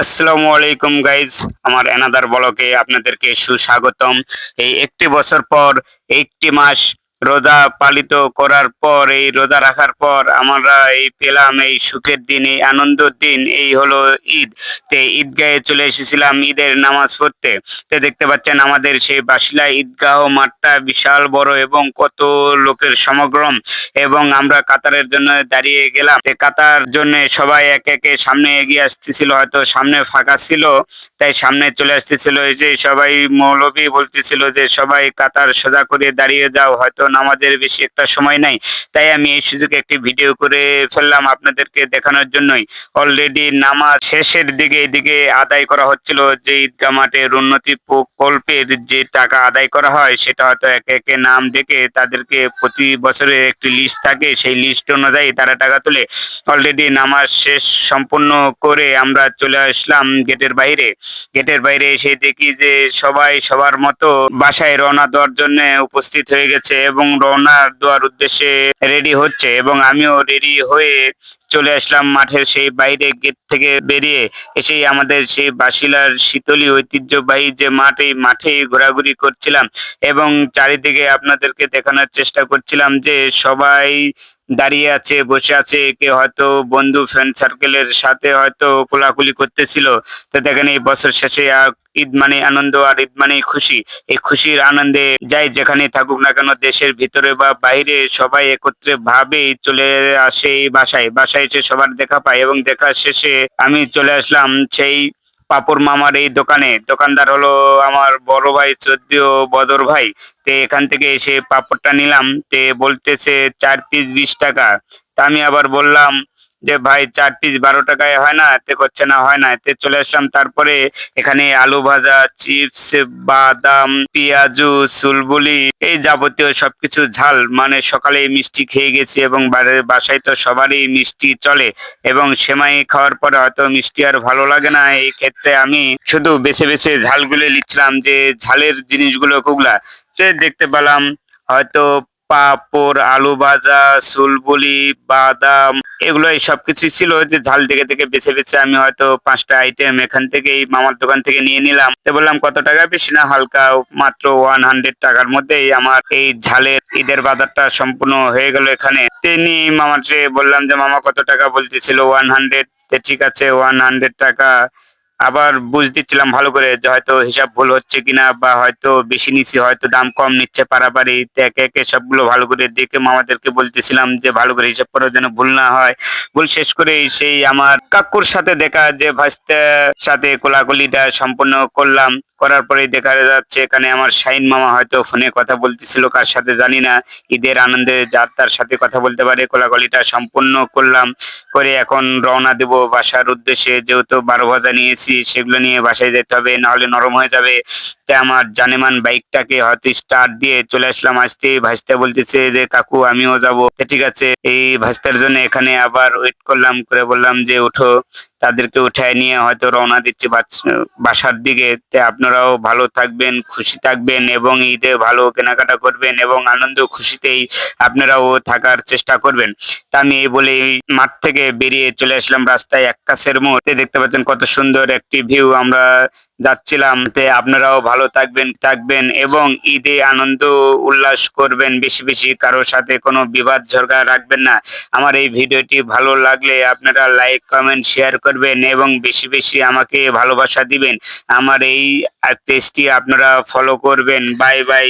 আসসালামু আলাইকুম গাইজ আমার এনাদার বলকে আপনাদেরকে সুস্বাগতম। এই একটি বছর পর একটি মাস রোজা পালিত করার পর, এই রোজা রাখার পর আমরা এই পেলাম এই সুখের দিন, এই আনন্দের দিন। এই হলো ঈদ। তে ঈদগাহে চলে এসেছিলাম ঈদের নামাজ পড়তে। তে দেখতে পাচ্ছেন আমাদের সেই বাসিলা ঈদগাহ মাঠটা বিশাল বড় এবং কত লোকের সমাগম এবং আমরা কাতারের জন্য দাঁড়িয়ে গেলাম। তে কাতার জন্য সবাই একে একে সামনে এগিয়ে আসতেছিল, হয়তো সামনে ফাঁকা ছিল। তাই সামনে চলে আসতেছিল, এই যে সবাই মৌলবী বলতেছিল যে, সবাই কাতার সোজা করে দাঁড়িয়ে যাও, হয়তো নামাজের বেশি একটা সময় নাই। তাই আমি এই সুযোগে একটি ভিডিও করে ফেললাম আপনাদেরকে দেখানোর জন্যই। অলরেডি নামাজ শেষের দিকে এদিকে আদায় করা হচ্ছিল যে ঈদগা মাঠের উন্নতি প্রকল্পের যে টাকা আদায় করা হয়, সেটা হয়তো একে একে নাম ডেকে তাদেরকে প্রতি বছরে একটি লিস্ট থাকে। সেই লিস্ট অনুযায়ী তারা টাকা তুলে অলরেডি নামাজ শেষ সম্পূর্ণ করে আমরা চলে আসলাম গেটের বাইরে। গেটের বাইরে এসে দেখি যে সবাই সবার মতো বাসায় রওনা দেওয়ার জন্য উপস্থিত হয়ে গেছে এবং রওনা দেওয়ার উদ্দেশ্যে রেডি হচ্ছে এবং আমিও রেডি হয়ে চলে আসলাম মাঠের সেই বাইরে গেট থেকে বেরিয়ে এসেই আমাদের সেই বাসিলার শীতলি ঐতিহ্যবাহী যে মাঠে মাঠে ঘোরাঘুরি করছিলাম এবং চারিদিকে আপনাদেরকে দেখানোর চেষ্টা করছিলাম যে সবাই দাঁড়িয়ে আছে, বসে আছে কে হয়তো বন্ধু ফ্রেন্ড সার্কেলের সাথে হয়তো কোলাকুলি করতেছিল। তো দেখেন এই বছর শেষে ঈদ মানে আনন্দ আর ঈদ মানে খুশি। এই খুশির আনন্দে যাই যেখানে থাকুক না কেন দেশের ভিতরে বা বাইরে সবাই একত্রে ভাবে চলে আসে এই বাসায়। বাসায় এসে সবার দেখা পায় এবং দেখা শেষে আমি চলে আসলাম সেই পাপড় মামার এই দোকানে। দোকানদার হলো আমার বড় ভাই চোদ্দীয় বদর ভাই। তে এখান থেকে এসে পাপড়টা নিলাম। তে বলতেছে, চার পিস বিশ টাকা। তা আমি আবার বললাম যে ভাই চার পিস বারো টাকায় হয় না, এতে করছে না, হয় না, এতে চলে আসলাম। তারপরে এখানে আলু ভাজা, চিপস, বাদাম, পেঁয়াজু চুলবুলি এই যাবতীয় সবকিছু ঝাল। মানে সকালে মিষ্টি খেয়ে গেছি এবং বাসায় তো সবারই মিষ্টি চলে এবং সেমাই খাওয়ার পরে হয়তো মিষ্টি আর ভালো লাগে না। এই ক্ষেত্রে আমি শুধু বেছে বেছে ঝালগুলো নিচ্ছিলাম যে ঝালের জিনিসগুলো কুগলা সে দেখতে পেলাম হয়তো পাপড়, আলু ভাজা চুলবুলি বাদাম এগুলো এই সবকিছুই ছিল যে ঝাল দেখে দেখে বেছে বেছে আমি হয়তো পাঁচটা আইটেম এখান থেকে এই মামার দোকান থেকে নিয়ে নিলাম। তো বললাম, কত টাকা বেশি না, হালকা মাত্র ওয়ান হান্ড্রেড টাকার মধ্যেই আমার এই ঝালের ঈদের বাজারটা সম্পূর্ণ হয়ে গেল এখানে। তিনি মামাকে বললাম যে, মামা কত টাকা বলতেছিল? ওয়ান হান্ড্রেড ঠিক আছে ওয়ান হান্ড্রেড টাকা। আবার বুঝ দিচ্ছিলাম ভালো করে যে হয়তো হিসাব ভুল হচ্ছে কিনা বা হয়তো বেশি নিচ্ছি হয়তো দাম কম নিচ্ছে পারাপারি একে একে সবগুলো ভালো করে দেখে মামাদেরকে বলতেছিলাম যে ভালো করে হিসাব করার যেন ভুল না হয়। ভুল শেষ করে সেই আমার কাকুর সাথে দেখা যে ভাস্তার সাথে কোলাকুলিটা সম্পূর্ণ করলাম। করার পরে দেখা যাচ্ছে এখানে আমার শাইন মামা হয়তো ফোনে কথা বলতেছিল, কার সাথে জানি না। ঈদের আনন্দে যার তার সাথে কথা বলতে পারে, কোলাকুলিটা সম্পূর্ণ করলাম। করে এখন রওনা দেব বাসার উদ্দেশ্যে, যেহেতু বারো ভাজা নিয়েছি। সেগুলো নিয়ে বাসায় যেতে হবে, নাহলে নরম হয়ে যাবে। তাই আমার জানেমান বাইকটাকে হয়তো স্টার্ট দিয়ে চলে আসলাম। আসতে ভাসতে বলতেছে যে, কাকু, আমিও যাব। ঠিক আছে। এই ভাস্তার জন্য এখানে আবার ওয়েট করলাম, করে বললাম যে উঠো তাদেরকে উঠায় নিয়ে হয়তো রওনা দিচ্ছি বাসার দিকে। আপনারাও ভালো থাকবেন, খুশি থাকবেন এবং ঈদে ভালো কেনাকাটা করবেন এবং আনন্দ খুশিতেই আপনারাও থাকার চেষ্টা করবেন। তা আমি এই বলে মাঠ থেকে বেরিয়ে চলে আসলাম রাস্তায় এক কাছের মুহূর্তে দেখতে পাচ্ছেন কত সুন্দর একটি ভিউ আমরা যাচ্ছিলাম। তে আপনারাও ভালো থাকবেন থাকবেন এবং ঈদে আনন্দ উল্লাস করবেন। বেশি বেশি কারোর সাথে কোনো বিবাদ, ঝগড়া রাখবেন না। আমার এই ভিডিওটি ভালো লাগলে আপনারা লাইক কমেন্ট শেয়ার করবেন এবং বেশি বেশি আমাকে ভালোবাসা দিবেন। আমার এই পেজটি আপনারা ফলো করবেন। Bye bye